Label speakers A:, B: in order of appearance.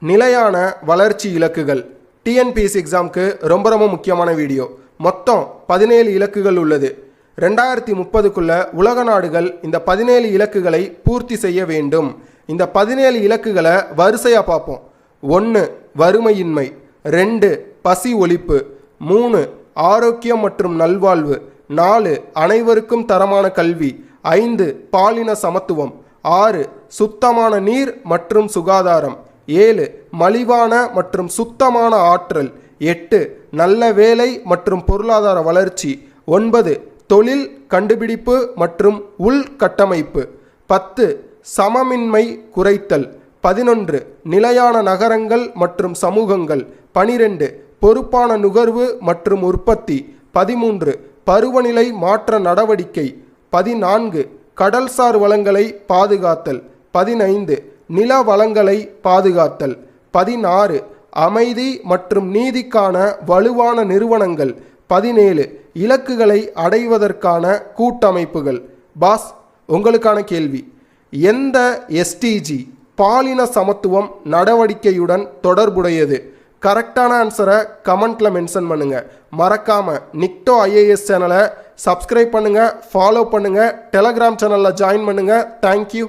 A: நிலையான வளர்ச்சி இலக்குகள். டிஎன்பிஎஸ்சி எக்ஸாம்க்கு ரொம்ப ரொம்ப முக்கியமான வீடியோ. மொத்தம் பதினேழு இலக்குகள் உள்ளது. ரெண்டாயிரத்தி முப்பதுக்குள்ள உலக நாடுகள் இந்த பதினேழு இலக்குகளை பூர்த்தி செய்ய வேண்டும். இந்த பதினேழு இலக்குகளை வரிசையாக பார்ப்போம். ஒன்று வறுமையின்மை. ரெண்டு பசி ஒழிப்பு. மூணு ஆரோக்கியம் மற்றும் நல்வாழ்வு. நாலு அனைவருக்கும் தரமான கல்வி. ஐந்து பாலின சமத்துவம். ஆறு சுத்தமான நீர் மற்றும் சுகாதாரம். ஏழு மலிவான மற்றும் சுத்தமான ஆற்றல். எட்டு நல்ல வேலை மற்றும் பொருளாதார வளர்ச்சி. ஒன்பது தொழில் கண்டுபிடிப்பு மற்றும் உள்கட்டமைப்பு பத்து சமமின்மை குறைத்தல். பதினொன்று நிலையான நகரங்கள் மற்றும் சமூகங்கள். பனிரெண்டு பொறுப்பான நுகர்வு மற்றும் உற்பத்தி. பதிமூன்று பருவநிலை மாற்ற நடவடிக்கை. பதினான்கு கடல்சார் வளங்களை பாதுகாத்தல். பதினைந்து நில வளங்களை பாதுகாத்தல். பதினாறு அமைதி மற்றும் நீதிக்கான வலுவான நிறுவனங்கள். பதினேழு இலக்குகளை அடைவதற்கான கூட்டமைப்புகள். பாஸ் உங்களுக்கான கேள்வி. எந்த எஸ்டிஜி பாலின சமத்துவம் நடவடிக்கையுடன் தொடர்புடையது? கரெக்டான ஆன்சரை கமெண்ட்டில் மென்ஷன் பண்ணுங்க. மறக்காமல் நிக்டோ ஐஏஎஸ் சேனலை சப்ஸ்கிரைப் பண்ணுங்கள் ஃபாலோ பண்ணுங்கள் டெலகிராம் சேனலில் ஜாயின் பண்ணுங்கள் தேங்க்யூ.